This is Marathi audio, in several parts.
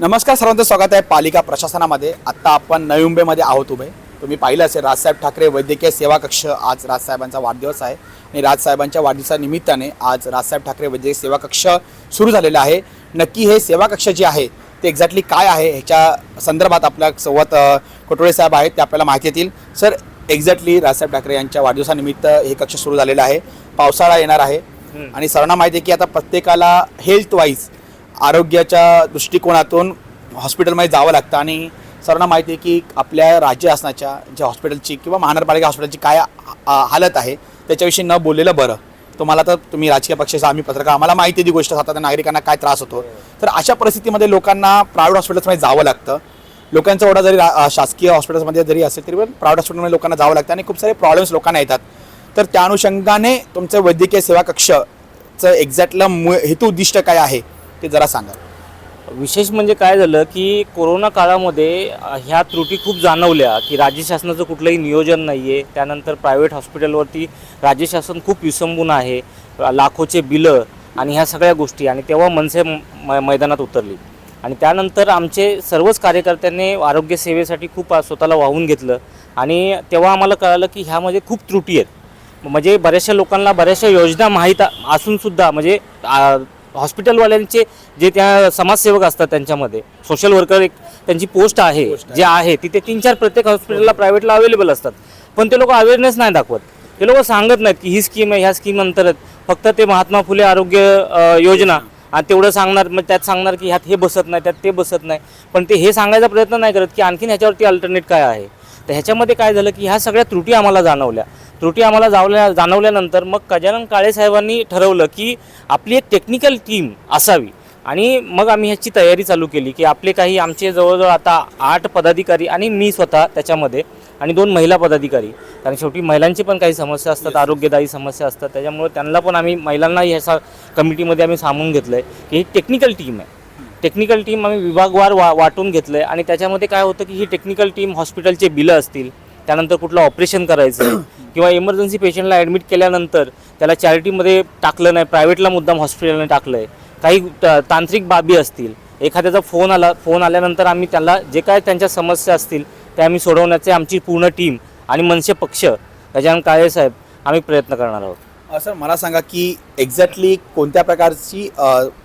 नमस्कार सर्वांचं स्वागत आहे पालिका प्रशासनामध्ये. आत्ता आपण नवी मुंबईमध्ये आहोत उभे. तुम्ही पाहिलं असेल राजसाहेब ठाकरे वैद्यकीय सेवा कक्ष आज राजसाहेबांचा वाढदिवस आहे. आणि राजसाहेबांच्या वाढदिवसानिमित्ताने आज राजसाहेब ठाकरे वैद्यकीय सेवा कक्ष सुरू झालेला आहे. नक्की हे सेवा कक्ष जे आहे ते एक्झॅक्टली काय आहे? ह्याच्या संदर्भात आपल्यासोबत कोटोळे साहेब आहेत ते आपल्याला माहिती देतील. सर एक्झॅक्टली राजसाहेब ठाकरे यांच्या वाढदिवसानिमित्त हे कक्ष सुरू झालेलं आहे. पावसाळा येणार आहे. आणि सर्वांना माहिती आहे की आता प्रत्येकाला हेल्थ वाईज आरोग्याच्या दृष्टिकोनातून हॉस्पिटलमध्ये जावं लागतं. आणि सर्वांना माहिती आहे की आपल्या राज्य शासनाच्या ज्या हॉस्पिटलची किंवा महानगरपालिका हॉस्पिटलची काय हालत आहे त्याच्याविषयी न बोललेलं बरं. तुम्हाला तर तुम्ही राजकीय पक्षाचा आम्ही पत्रकार आम्हाला माहिती आहे ती गोष्ट साधारण नागरिकांना काय त्रास होतो. तर अशा परिस्थितीमध्ये लोकांना प्रायव्हेट हॉस्पिटल्समध्ये जावं लागतं. लोकांचा ओढा जरी शासकीय हॉस्पिटल्समध्ये जरी असेल तरी पण प्रायव्हेट हॉस्पिटलमध्ये लोकांना जावं लागतं. आणि खूप सारे प्रॉब्लेम्स लोकांना येतात. तर त्या अनुषंगाने तुमचं वैद्यकीय सेवा कक्षचं एक्झॅक्टला मु हेतू उद्दिष्ट काय आहे? ते जरा सांगा. विशेष म्हणजे काय झालं की कोरोना काळामध्ये ह्या त्रुटी खूप जाणवल्या की राज्य शासनाचं कुठलंही नियोजन नाही आहे त्यानंतर प्रायव्हेट हॉस्पिटलवरती राज्य शासन खूप विसंबून आहे. लाखोचे बिलं आणि ह्या सगळ्या गोष्टी आणि तेव्हा मनसे म मैदानात उतरली. आणि त्यानंतर आमचे सर्वच कार्यकर्त्यांनी आरोग्य सेवेसाठी खूप स्वतःला वाहून घेतलं. आणि तेव्हा आम्हाला कळालं की ह्यामध्ये खूप त्रुटी आहेत. म्हणजे बऱ्याचशा लोकांना बऱ्याचशा योजना माहीत असूनसुद्धा म्हणजे हॉस्पिटलवाल्यांचे जे त्या समाजसेवक असतात त्यांच्यामध्ये सोशल वर्कर एक त्यांची पोस्ट आहे जे आहे तिथे तीन चार प्रत्येक हॉस्पिटलला प्रायव्हेटला अवेलेबल असतात. पण ते लोक अवेअरनेस नाही दाखवत. ते लोक सांगत नाहीत की ही स्कीम आहे ह्या स्कीम अंतर्गत फक्त ते महात्मा फुले आरोग्य योजना आणि तेवढं सांगणार मग त्यात सांगणार की ह्यात हे बसत नाही त्यात ते बसत नाही. पण ते हे सांगायचा प्रयत्न नाही करत की आणखीन ह्याच्यावरती अल्टरनेट काय आहे? तर ह्याच्यामध्ये काय झालं की ह्या सगळ्या त्रुटी आम्हाला जाणवल्या. त्रुटी आम्हाला जावल्या जाणवल्यानंतर मग गजानन काळे साहेबांनी ठरवलं की आपली एक टेक्निकल टीम असावी. आणि मग आम्ही ह्याची तयारी चालू केली की आपले काही आमचे जवळजवळ आता आठ पदाधिकारी आणि मी स्वतः त्याच्यामध्ये आणि दोन महिला पदाधिकारी. कारण शेवटी महिलांची पण काही समस्या असतात आरोग्यदायी समस्या असतात. त्याच्यामुळे त्यांना पण आम्ही महिलांना ह्या कमिटीमध्ये आम्ही सामावून घेतलं आहे की ही टेक्निकल टीम आहे. टेक्निकल टीम आम्ही विभागवार वा वाटून घेतलं आहे आणि त्याच्यामध्ये काय होतं की ही टेक्निकल टीम हॉस्पिटलचे बिलं असतील त्यानंतर कुठलं ऑपरेशन करायचं आहे किंवा इमर्जन्सी पेशंटला ॲडमिट केल्यानंतर त्याला चॅरिटीमध्ये टाकलं नाही प्रायव्हेटला मुद्दाम हॉस्पिटलने टाकलं आहे काही त- तांत्रिक बाबी असतील एखाद्याचा फोन आला फोन आल्यानंतर आम्ही त्याला जे काय त्यांच्या समस्या असतील त्या आम्ही सोडवण्याचे आमची पूर्ण टीम आणि मनसे पक्ष गजानन काळे साहेब आम्ही प्रयत्न करणार आहोत. सर मला सांगा की एक्झॅक्टली कोणत्या प्रकारची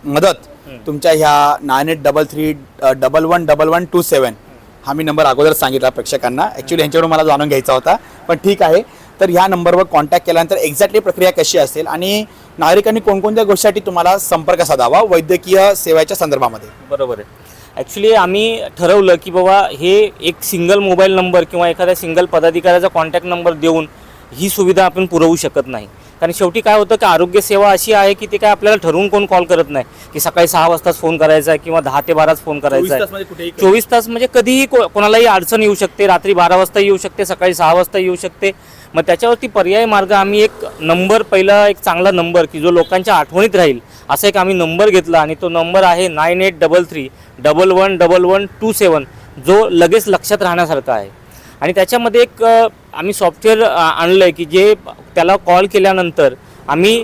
मदत तुमच्या ह्या nine eight double three double one double one two seven हा मी नंबर अगोदर सांगितला प्रेक्षकांना. ॲक्च्युली ह्यांच्याकडून मला जाणून घ्यायचा होता. पण ठीक आहे. तर ह्या नंबरवर कॉन्टॅक्ट केल्यानंतर एक्झॅक्टली प्रक्रिया कशी असेल आणि नागरिकांनी कोणकोणत्या गोष्टीसाठी तुम्हाला संपर्क साधावा वैद्यकीय सेवेच्या संदर्भामध्ये? बरोबर आहे. ॲक्च्युली आम्ही ठरवलं की बाबा हे एक सिंगल मोबाईल नंबर किंवा एखाद्या सिंगल पदाधिकाऱ्याचा कॉन्टॅक्ट नंबर देऊन ही सुविधा आपण पुरवू शकत नाही. कारण शेवटी काय होतं की आरोग्य सेवा अशी आहे की ते काय आपल्याला ठरवून कोण कॉल करत नाही. की सकाळी सहा वाजताच फोन करायचा आहे किंवा दहा ते बाराच फोन करायचा आहे. चोवीस तास म्हणजे कधीही को- कोणालाही अडचण येऊ शकते. रात्री बारा वाजता येऊ शकते सकाळी सहा वाजता येऊ शकते. मग त्याच्यावरती पर्यायी मार्ग आम्ही एक नंबर पहिला एक चांगला नंबर की जो लोकांच्या आठवणीत राहील. असा एक आम्ही नंबर घेतला आणि तो नंबर आहे nine eight double three double one double one two seven जो लगेच लक्षात राहण्यासारखा आहे. आणि त्याच्यामध्ये एक आम्ही सॉफ्टवेअर आणलं आहे की जे त्याला कॉल केल्यानंतर आम्ही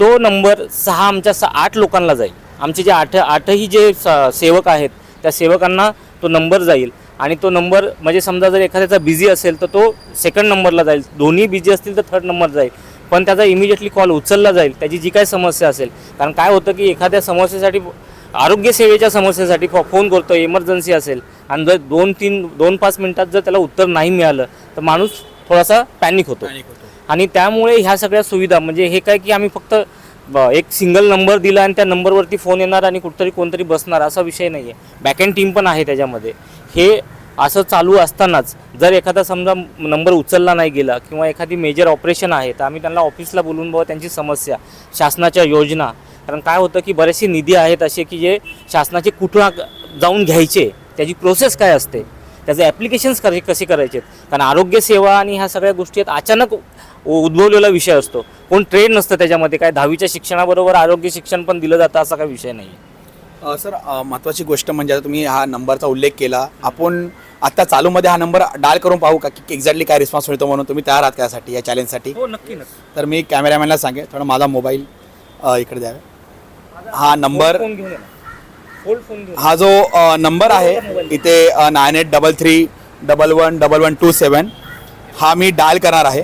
तो नंबर सहा आमच्या स आठ लोकांना जाईल. आमचे जे आठ आठही जे स- सेवक आहेत त्या सेवकांना तो नंबर जाईल. आणि तो नंबर म्हणजे समजा जर एखाद्याचा बिझी असेल तर तो सेकंड नंबरला जाईल. दोन्ही बिझी असतील तर थर्ड नंबर जाईल. पण त्याचा इमिजिएटली कॉल उचलला जाईल. त्याची जी काय समस्या असेल. कारण काय होतं की एखाद्या समस्येसाठी आरोग्य सेवेच्या समस्येसाठी फोन करतो इमर्जन्सी असेल आणि जर दोन तीन दोन पाच मिनटात जर त्याला उत्तर नाही मिळालं तर माणूस थोडासा पॅनिक होतो. आणि त्यामुळे ह्या सगळ्या सुविधा म्हणजे हे काय की आम्ही फक्त एक सिंगल नंबर दिला आणि त्या नंबरवरती फोन येणार आणि कुठतरी कोणतरी बसणार असा विषय नाही आहे बॅकएंड टीम पण आहे त्याच्यामध्ये. हे असं चालू असतानाच जर एखादा समजा नंबर उचलला नाही गेला किंवा एखादी मेजर ऑपरेशन आहे तर आम्ही त्यांना ऑफिसला बोलून बाबा त्यांची समस्या शासनाच्या योजना. कारण काय होतं की बरेचसे निधी आहेत असे की जे शासनाचे कुठं जाऊन घ्यायचे त्याची प्रोसेस काय असते? त्याचे ॲप्लिकेशन्स कसे कसे करायचे कारण आरोग्यसेवा आणि ह्या सगळ्या गोष्टी आहेत अचानक उद्भवलेला विषय असतो. कोण ट्रेन नसतं त्याच्यामध्ये काय दहावीच्या शिक्षणाबरोबर आरोग्य शिक्षण पण दिलं जातं असा काही विषय नाही अ, सर अ, महत्त्वाची गोष्ट म्हणजे आता तुम्ही हा नंबरचा उल्लेख केला. आपण आता चालूमध्ये हा नंबर डायल करून पाहू का की एक्झॅक्टली काय रिस्पॉन्स मिळतो म्हणून तुम्ही तयार आहात त्यासाठी या चॅलेंजसाठी हो नक्की नक्की. तर मी कॅमेरामॅनला सांगेन थोडा माझा मोबाईल इकडे द्यावे हा नंबर फोन घेऊन ये. ना. फोल्ड फोन घेऊन हा जो अ, नंबर आहे इथे nine eight double three double one double one two seven हा मी डायल करणार आहे.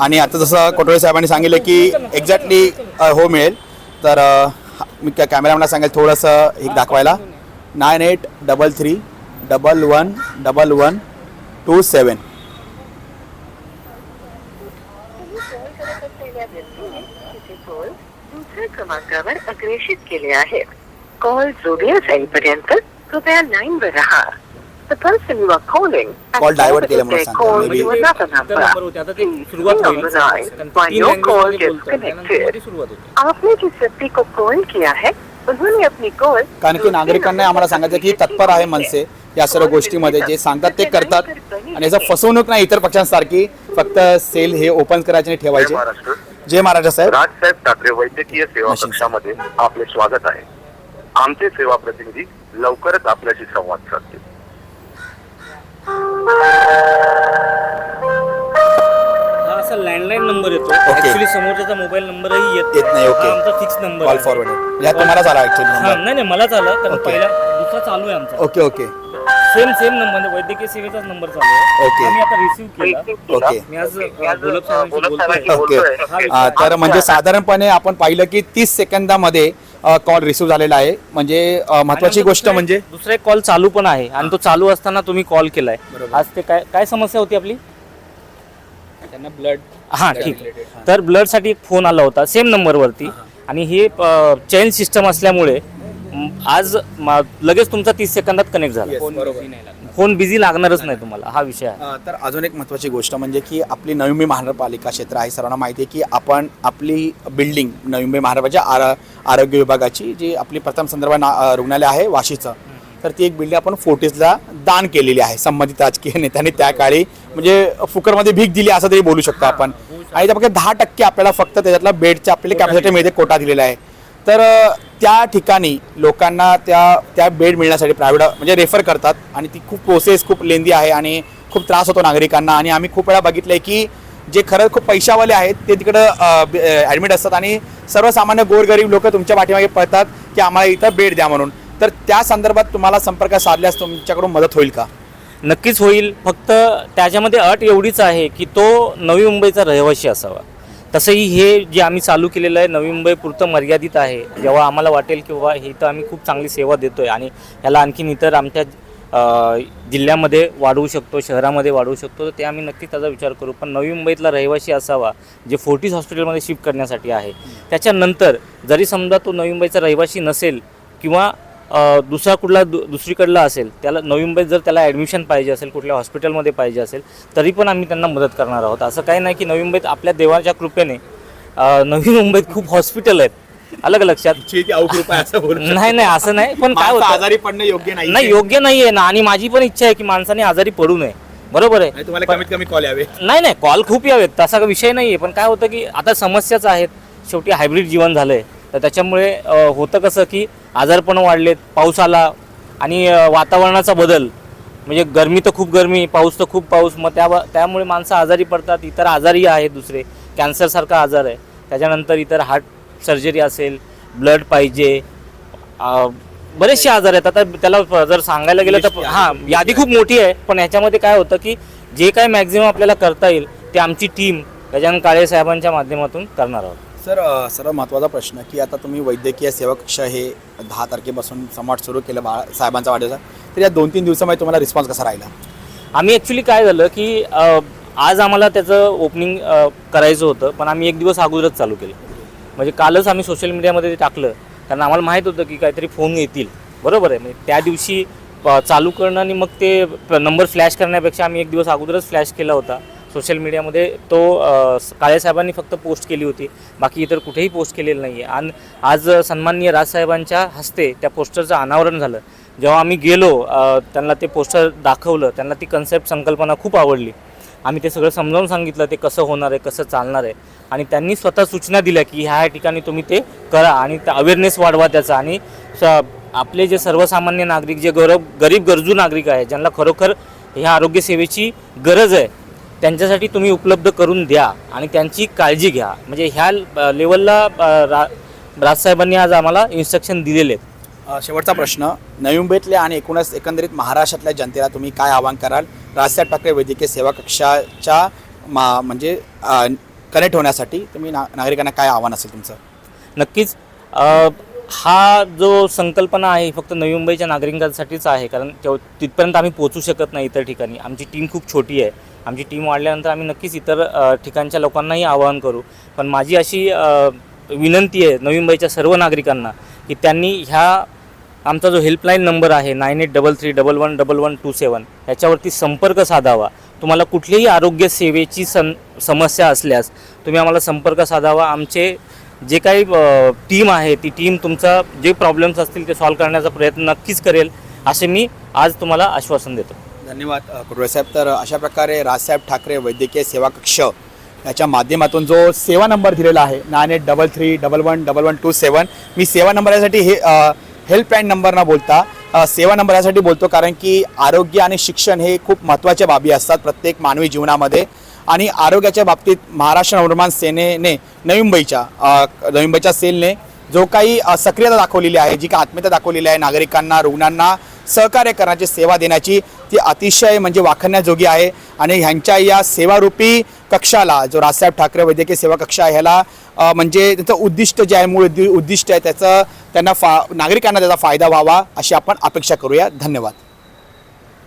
आणि आता जसं कोटोळे साहेबांनी सांगितलं की एक्झॅक्टली हो मिळेल. तर मी त्या कॅमेरामॅनला सांगेल थोडंसं एक दाखवायला. Nine eight double three double one double one two seven क्रमांकावर अग्रेषित केले आहेत कॉल जोडल्या जाईपर्यंत कृपया लाईनवर राहा. The person you are calling has Call divert केलं म्हणून their सांगतो. call Maybe- another number. Please on the line while your call gets connected. आपने जिस व्यक्ति को कॉल किया है उन्होंने अपनी कॉल कारण की नागरिकांना आम्हाला सांगायचं की तत्पर आहे मनसे. या सर्व गोष्टीमध्ये जे सांगतात ते करतात. आणि याचा फसवणूक नाही इतर पक्षांसारखी फक्त सेल हे ओपन करायचे आणि ठेवायचे. महाराष्ट्र. जय महाराज साहेब. राजसाहेब ठाकरे वैद्यकीय सेवा मशीन. कक्षामध्ये आपले स्वागत आहे. आमचे सेवा प्रतिनिधी लवकरच आपल्याशी संवाद साधतील. हा असा लँडलाईन नंबर येतो. ऍक्च्युली समोरचा मोबाईल नंबरही येत येत नाही. हा आमचा फिक्स नंबर कॉल फॉरवर्ड म्हणजे तुम्हाला झाला ऍक्च्युअली हा नंबर नाही नाही मलाच आला कारण Okay. पहिला दुसरा चालू आहे आमचा. Okay okay same same number म्हणजे वैद्यकीय सेवेचाच नंबर चालू आहे. Okay. आम्ही आता रिसिव्ह केला. ओके मी आज मी अ, गुलाब साहेबांशी बोलतोय. ओके. हा विषय. तर म्हणजे साधारणपणे आपण पाहिलं की तीस सेकंदामध्ये कॉल रिसिव्ह झालेला आहे. म्हणजे महत्वाची गोष्ट म्हणजे दुसरा एक कॉल चालू पण आहे. आणि तो चालू असताना तुम्ही कॉल केलाय. आज ते काय काय समस्या होती आपली? त्यांना ब्लड हा ठीक. तर ब्लडसाठी एक फोन आला होता सेम नंबरवरती आणि हे चेन सिस्टम असल्यामुळे आज म, लगेच तुमचा तीस सेकंदात कनेक्ट झाला. फोन बिझी लागणारच नाही तुम्हाला हा विषय आहे. तर अजून एक महत्त्वाची गोष्ट म्हणजे की आपली नवी मुंबई महानगरपालिका क्षेत्र आहे सर्वांना माहिती आहे की आपण आपली बिल्डिंग नवी मुंबई महानगरपालिका आर आरोग्य विभागाची जी आपली प्रथम संदर्भ ना रुग्णालय आहे वाशीचं तर ती एक बिल्डिंग आपण फोर्टीजला दान केलेली आहे संबंधित राजकीय नेत्यांनी त्या काळी म्हणजे फुकरमध्ये भीक दिली असं तरी बोलू शकतो आपण. आणि त्या फक्त दहा टक्के आपल्याला फक्त त्याच्यातला बेडच्या आपल्याला कॅपॅसिटी मिळते कोटा दिलेला आहे. तर त्या ठिकाणी लोकांना त्या त्या बेड मिळण्यासाठी प्रायव्हेट म्हणजे रेफर करतात आणि ती खूप प्रोसेस खूप लेंदी आहे आणि खूप त्रास होतो नागरिकांना. आणि आम्ही खूप वेळा बघितलं आहे की जे खरं खूप पैशावाले आहेत ते तिकडं ॲडमिट असतात आणि सर्वसामान्य गोरगरीब लोक तुमच्या पाठीमागे पळतात की आम्हाला इथं बेड द्या म्हणून. तर त्या संदर्भात तुम्हाला संपर्क साधल्यास तुमच्याकडून मदत होईल का? नक्कीच होईल. फक्त त्याच्यामध्ये अट एवढीच आहे की तो नवी मुंबईचा रहिवासी असावा. तसंही हे जे आम्ही चालू केलेलं आहे नवी मुंबई पुरतं मर्यादित आहे. जेव्हा आम्हाला वाटेल की बाबा हे तर आम्ही खूप चांगली सेवा देतो आहे आणि याला आणखीन इतर आमच्या जिल्ह्यामध्ये वाढवू शकतो शहरामध्ये वाढवू शकतो. तर ते आम्ही नक्कीच त्याचा विचार करू. पण नवी मुंबईतला रहिवासी असावा जे फोर्टीज हॉस्पिटलमध्ये शिफ्ट करण्यासाठी आहे. त्याच्यानंतर जरी समजा तो नवी मुंबईचा रहिवासी नसेल किंवा दुसरा कुठला दु दुसरीकडला असेल त्याला नवी मुंबईत जर त्याला ॲडमिशन पाहिजे असेल कुठल्या हॉस्पिटलमध्ये पाहिजे असेल तरी पण आम्ही त्यांना मदत करणार आहोत. असं काही नाही की नवी मुंबईत आपल्या देवाच्या कृपेने नवी मुंबईत खूप हॉस्पिटल आहेत. अलग लक्षात. नाही नाही असं नाही पण काय होतं? आजारी पडणं योग्य नाही नाही योग्य नाही आहे ना आणि माझी पण इच्छा आहे की माणसाने आजारी पडू नये. बरोबर आहे. तुम्हाला कमीत कमी कॉल यावे नाही नाही कॉल खूप यावेत. तसा विषय नाही आहे पण काय होतं की आता समस्याच आहेत. शेवटी हायब्रिड जीवन झालं आहे तर त्याच्यामुळे होतं कसं की आजारपण वाढलेत पाऊस आला. आणि वातावरणाचा बदल. म्हणजे गरमी तर खूप गरमी पाऊस तर खूप पाऊस. मग त्या त्यामुळे माणसं आजारी पडतात. इतर आजारही आहेत दुसरे. कॅन्सरसारखा आजार आहे. त्याच्यानंतर इतर हार्ट सर्जरी असेल ब्लड पाहिजे. बरेचसे आजार आहेत. आता त्याला जर सांगायला गेलं तर हां यादी खूप मोठी आहे. पण ह्याच्यामध्ये काय होतं की जे काय मॅक्झिमम आपल्याला करता येईल ते आमची टीम गजानन काळे साहेबांच्या माध्यमातून करणार आहोत. सर सर्व महत्त्वाचा प्रश्न की आता तुम्ही वैद्यकीय सेवा कक्ष हे दहा तारखेपासून समाट सुरू केलं बाळा साहेबांचा वाढदिवसा. तर या दोन तीन दिवसामध्ये तुम्हाला रिस्पॉन्स कसा राहिला? आम्ही ॲक्च्युली काय झालं की अ, आज आम्हाला त्याचं ओपनिंग करायचं होतं पण आम्ही एक दिवस अगोदरच चालू केलं. म्हणजे कालच आम्ही सोशल मीडियामध्ये ते टाकलं. कारण आम्हाला माहीत होतं की काहीतरी फोन येतील. बरोबर आहे. म्हणजे त्या दिवशी अ, चालू करणं आणि मग ते नंबर फ्लॅश करण्यापेक्षा आम्ही एक दिवस अगोदरच फ्लॅश केला होता. सोशल मीडियामध्ये तो काळेसाहेबांनी फक्त पोस्ट केली होती. बाकी इतर कुठेही पोस्ट केलेलं नाही आहे आणि आज सन्माननीय राजसाहेबांच्या हस्ते त्या पोस्टरचं अनावरण झालं. जेव्हा आम्ही गेलो त्यांना ते पोस्टर दाखवलं त्यांना ती कन्सेप्ट संकल्पना खूप आवडली. आम्ही ते सगळं समजावून सांगितलं ते कसं होणार आहे कसं चालणार आहे. आणि त्यांनी स्वतः सूचना दिल्या की ह्या ह्या ठिकाणी तुम्ही ते करा आणि अवेअरनेस वाढवा त्याचा. आणि स- आपले जे सर्वसामान्य नागरिक जे गौरव गरीब गरजू नागरिक आहे ज्यांना खरोखर ह्या आरोग्यसेवेची गरज आहे त्यांच्यासाठी तुम्ही उपलब्ध करून द्या आणि त्यांची काळजी घ्या. म्हणजे ह्या लेवलला रा राजसाहेबांनी आज आम्हाला इन्स्ट्रक्शन दिलेले आहेत. शेवटचा प्रश्न. नवी मुंबईतल्या आणि एकूणच एकंदरीत महाराष्ट्रातल्या जनतेला तुम्ही काय आवाहन कराल? राजसाहेब ठाकरे वैद्यकीय सेवा कक्षाच्या मा म्हणजे कनेक्ट होण्यासाठी तुम्ही ना नागरिकांना काय आव्हान असेल तुमचं? नक्कीच. हा जो संकल्पना आहे फक्त नवी मुंबईच्या नागरिकांसाठीच आहे कारण तेव तिथपर्यंत आम्ही पोचू शकत नाही इतर ठिकाणी. आमची टीम खूप छोटी आहे. आमची टीम वाढल्यानंतर आम्ही नक्कीच इतर ठिकाणच्या लोकांनाही आवाहन करू. पण माझी अशी विनंती आहे नवी मुंबईच्या सर्व नागरिकांना की त्यांनी ह्या आमचा जो हेल्पलाईन नंबर आहे nine eight double three double one double one two seven ह्याच्यावरती संपर्क साधावा. तुम्हाला कुठलीही आरोग्य सेवेची सं समस्या असल्यास तुम्ही आम्हाला संपर्क साधावा. आमचे जे काही टीम आहे ती टीम तुमचा जे प्रॉब्लेम्स असतील ते सॉल्व्ह करण्याचा प्रयत्न नक्कीच करेल असे मी आज तुम्हाला आश्वासन देतो. धन्यवाद अ, साहेब. तर अशा प्रकारे राजसाहेब ठाकरे वैद्यकीय सेवा कक्ष याच्या माध्यमातून जो सेवा नंबर दिलेला आहे nine eight double three double one double one two seven मी सेवा नंबर यासाठी हे हेल्पलाईन नंबर न बोलता सेवा नंबर यासाठी बोलतो कारण की आरोग्य आणि शिक्षण हे खूप महत्त्वाच्या बाबी असतात प्रत्येक मानवी जीवनामध्ये आणि आरोग्याच्या बाबतीत महाराष्ट्र नवनिर्माण सेनेने नवी मुंबईच्या नवी मुंबईच्या सेलने जो काही सक्रियता दाखवलेली आहे जी काही आत्मीयता दाखवलेली आहे नागरिकांना रुग्णांना सहकार्य करण्याची सेवा देण्याची ती अतिशय म्हणजे वाखण्याजोगी आहे. आणि ह्यांच्या या सेवारूपी कक्षाला जो राजसाहेब ठाकरे वैद्यकीय सेवा कक्ष आहे ह्याला म्हणजे त्याचं उद्दिष्ट जे आहे मूळ उद्दिष्ट आहे त्याचं त्यांना फा नागरिकांना त्याचा फायदा व्हावा अशी आपण अपेक्षा करूया. धन्यवाद.